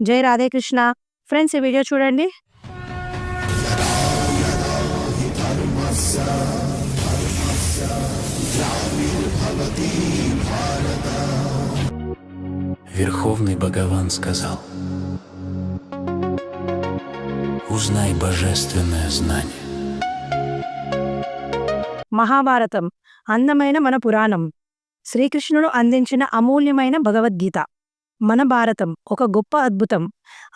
జై రాధేకృష్ణ ఫ్రెండ్స్ ఈ వీడియో చూడండి Верховный Богован сказал Узнай божественное знание మహాభారతం అందమైన మన పురాణం శ్రీకృష్ణుడు అందించిన అమూల్యమైన భగవద్గీత మన భారతం ఒక గొప్ప అద్భుతం.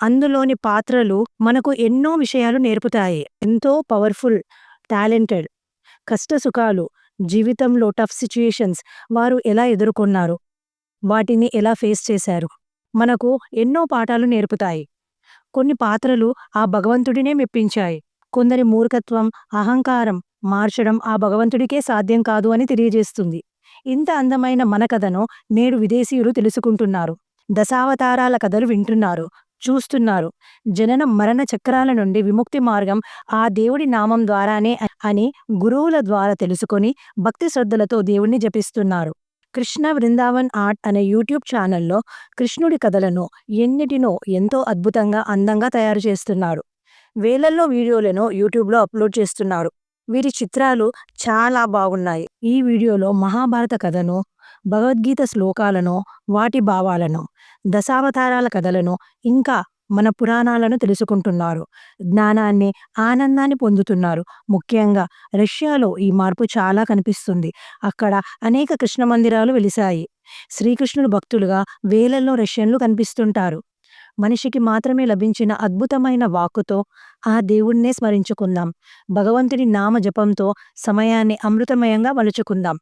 అందులోని పాత్రలు మనకు ఎన్నో విషయాలు నేర్పుతాయి. ఎంతో పవర్ఫుల్ టాలెంటెడ్ కష్ట సుఖాలు జీవితంలో టఫ్ సిచ్యుయేషన్స్ వారు ఎలా ఎదుర్కొన్నారు వాటిని ఎలా ఫేస్ చేశారు మనకు ఎన్నో పాఠాలు నేర్పుతాయి. కొన్ని పాత్రలు ఆ భగవంతుడినే మెప్పించాయి. కొందరి మూర్ఖత్వం అహంకారం మార్చడం ఆ భగవంతుడికే సాధ్యం కాదు అని తెలియజేస్తుంది. ఇంత అందమైన మన కథను నేడు విదేశీయులు తెలుసుకుంటున్నారు. దశావతారాల కథలు వింటున్నారు చూస్తున్నారు. జనన మరణ చక్రాల నుండి విముక్తి మార్గం ఆ దేవుడి నామం ద్వారానే అని గురువుల ద్వారా తెలుసుకొని భక్తి శ్రద్ధలతో దేవుణ్ణి జపిస్తున్నారు. కృష్ణ వృందావన్ ఆర్ట్ అనే యూట్యూబ్ ఛానల్లో కృష్ణుడి కథలను ఎన్నిటినో ఎంతో అద్భుతంగా అందంగా తయారు చేస్తున్నారు. వేలల్లో వీడియోలను యూట్యూబ్లో అప్లోడ్ చేస్తున్నారు. వీరి చిత్రాలు చాలా బాగున్నాయి. ఈ వీడియోలో మహాభారత కథను భగవద్గీత శ్లోకాలను వాటి భావాలను దశావతారాల కథలను ఇంకా మన పురాణాలను తెలుసుకుంటున్నారు. జ్ఞానాన్ని ఆనందాన్ని పొందుతున్నారు. ముఖ్యంగా రష్యాలో ఈ మార్పు చాలా కనిపిస్తుంది. అక్కడ అనేక కృష్ణ మందిరాలు వెలిశాయి. శ్రీకృష్ణుడు భక్తులుగా వేలల్లో రష్యన్లు కనిపిస్తుంటారు. మనిషికి మాత్రమే లభించిన అద్భుతమైన వాక్కుతో ఆ దేవుణ్ణే స్మరించుకుందాం. భగవంతుడి నామ జపంతో సమయాన్ని అమృతమయంగా మలుచుకుందాం.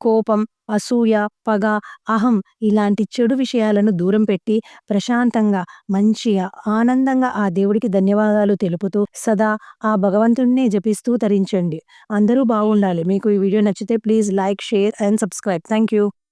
కోపం అసూయ పగ అహం ఇలాంటి చెడు విషయాలను దూరం పెట్టి ప్రశాంతంగా మంచిగా ఆనందంగా ఆ దేవుడికి ధన్యవాదాలు తెలుపుతూ సదా ఆ భగవంతుడినే జపిస్తూ తరించండి. అందరూ బాగుండాలి. మీకు ఈ వీడియో నచ్చితే please like share and subscribe. Thank you